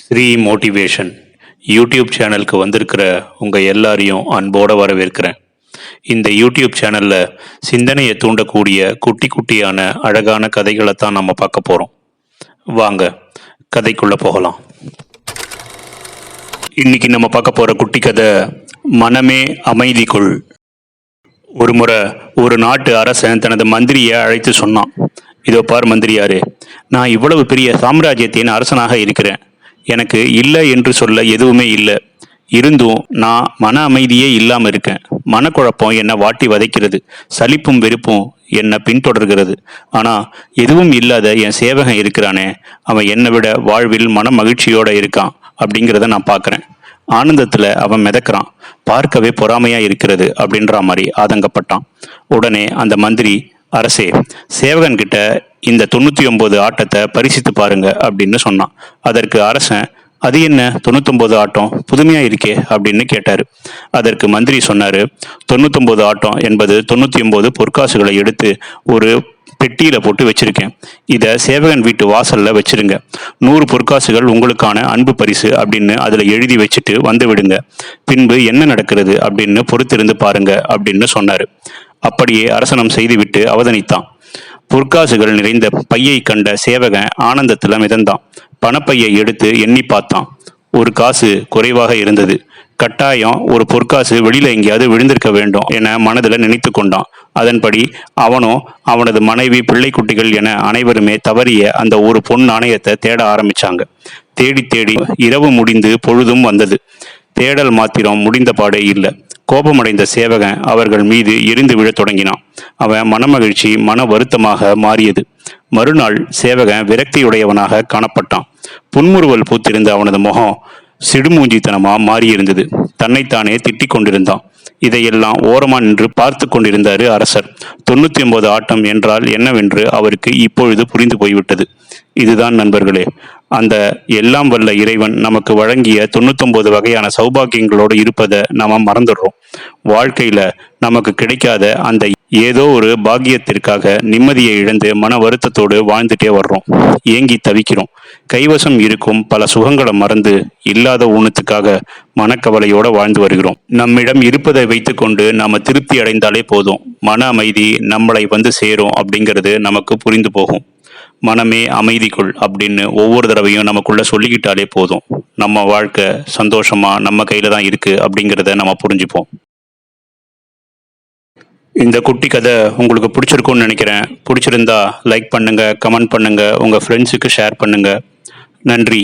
Sri motivation YouTube சேனலுக்கு வந்திருக்கிற உங்கள் எல்லாரையும் அன்போடு வரவேற்கிறேன். இந்த யூடியூப் சேனலில் சிந்தனையை தூண்டக்கூடிய குட்டி குட்டியான அழகான கதைகளை தான் நம்ம பார்க்க போகிறோம் வாங்க கதைக்குள்ளே போகலாம். இன்னைக்கு நம்ம பார்க்க போகிற குட்டி கதை மனமே அமைதிக்குள். ஒரு முறை ஒரு நாட்டு அரசன் தனது மந்திரியை அழைத்து சொன்னான். இதோ பார் மந்திரியாரு நான் இவ்வளவு பெரிய சாம்ராஜ்யத்தின் அரசனாக இருக்கிறேன். எனக்கு இல்லை என்று சொல்ல எதுவுமே இல்லை. இருந்தும் நான் மன அமைதியே இல்லாமல் இருக்கேன். மனக்குழப்பம் என்னை வாட்டி வதைக்கிறது. சலிப்பும் வெறுப்பும் என்னை பின்தொடர்கிறது. ஆனால் எதுவும் இல்லாத என் சேவகன் இருக்கிறானே. அவன் என்னை விட வாழ்வில் மன மகிழ்ச்சியோடு இருக்கான் அப்படிங்கிறத நான் பார்க்குறேன் ஆனந்தத்தில் அவன் மிதக்கிறான். பார்க்கவே பொறாமையாக இருக்கிறது அப்படின்ற மாதிரி ஆதங்கப்பட்டான். உடனே அந்த மந்திரி அரசே சேவகன்கிட்ட இந்த தொண்ணூற்றி ஒம்பது ஆட்டத்தை பரிசித்து பாருங்க அப்படின்னு சொன்னான். அதற்கு அரசன் அது என்ன? தொண்ணூத்தொம்பது ஆட்டம் புதுமையா இருக்கே அப்படின்னு கேட்டாரு. அதற்கு மந்திரி சொன்னாரு தொண்ணூத்தொன்பது ஆட்டம் என்பது தொண்ணூத்தி ஒன்பது பொற்காசுகளை எடுத்து ஒரு பெட்டியில போட்டு வச்சிருக்கேன். இதை சேவகன் வீட்டு வாசல்ல வச்சிருங்க. நூறு பொற்காசுகள் உங்களுக்கான அன்பு பரிசு அப்படின்னு அதுல எழுதி வச்சுட்டு வந்து விடுங்க. பின்பு என்ன நடக்கிறது அப்படின்னு பொறுத்திருந்து பாருங்க அப்படின்னு சொன்னாரு. அப்படியே அரசனம் செய்துவிட்டு அவதனித்தான். பொற்காசுகள் நிறைந்த பையை கண்ட சேவகன் ஆனந்தத்தில் மிதந்தான். பணப்பையை எடுத்து எண்ணி பார்த்தான். ஒரு காசு குறைவாக இருந்தது. கட்டாயம் ஒரு பொற்காசு வெளியில எங்கேயாவது விழுந்திருக்க வேண்டும் என மனதில் நினைத்து கொண்டான். அதன்படி அவனும் அவனது மனைவி பிள்ளை குட்டிகள் என அனைவருமே தவறிய அந்த ஒரு பொன் நாணயத்தை தேட ஆரம்பிச்சாங்க. தேடி தேடி இரவு முடிந்து பொழுதும் வந்தது. தேடல் மாத்திரம் முடிந்த பாடே இல்லை. கோபமடைந்த சேவகன் அவர்கள் மீது எரிந்து விழத் தொடங்கினான். அவன் மனமகிழ்ச்சி மன வருத்தமாக மாறியது. மறுநாள் சேவகன் விரக்தியுடையவனாக காணப்பட்டான். புன்முறுவல் பூத்திருந்த அவனது முகம் சிடுமூஞ்சித்தனமா மாறியிருந்தது. தன்னைத்தானே திட்டிக் கொண்டிருந்தான். இதையெல்லாம் ஓரமா நின்று பார்த்து கொண்டிருந்தாரு அரசர். தொண்ணூத்தி ஒன்பது ஆட்டம் என்றால் என்னவென்று அவருக்கு இப்பொழுது புரிந்து போய்விட்டது. இதுதான் நண்பர்களே அந்த எல்லாம் வல்ல இறைவன் நமக்கு வழங்கிய தொண்ணூத்தொன்பது வகையான சௌபாக்கியங்களோடு இருப்பதை நாம மறந்துடுறோம். வாழ்க்கையில நமக்கு கிடைக்காத அந்த ஏதோ ஒரு பாக்கியத்திற்காக நிம்மதியை இழந்து மன வருத்தத்தோடு வாழ்ந்துட்டே வர்றோம். ஏங்கி தவிக்கிறோம். கைவசம் இருக்கும் பல சுகங்களை மறந்து இல்லாத ஊனத்துக்காக மனக்கவலையோட வாழ்ந்து வருகிறோம். நம்மிடம் இருப்பதை வைத்துக்கொண்டு நாம திருப்தி அடைந்தாலே போதும். மன அமைதி நம்மளை வந்து சேரும் அப்படிங்கிறது நமக்கு புரிந்து போகும். மனமே அமைதிக்குள் அப்படின்னு ஒவ்வொரு தடவையும் நமக்குள்ளே சொல்லிக்கிட்டாலே போதும். நம்ம வாழ்க்கை சந்தோஷமா நம்ம கையில் தான் இருக்குது அப்படிங்கிறத நம்ம புரிஞ்சுப்போம். இந்த குட்டி கதை உங்களுக்கு பிடிச்சிருக்கும்னு நினைக்கிறேன். பிடிச்சிருந்தா லைக் பண்ணுங்கள் கமெண்ட் பண்ணுங்கள் உங்கள் ஃப்ரெண்ட்ஸுக்கு ஷேர் பண்ணுங்கள் நன்றி.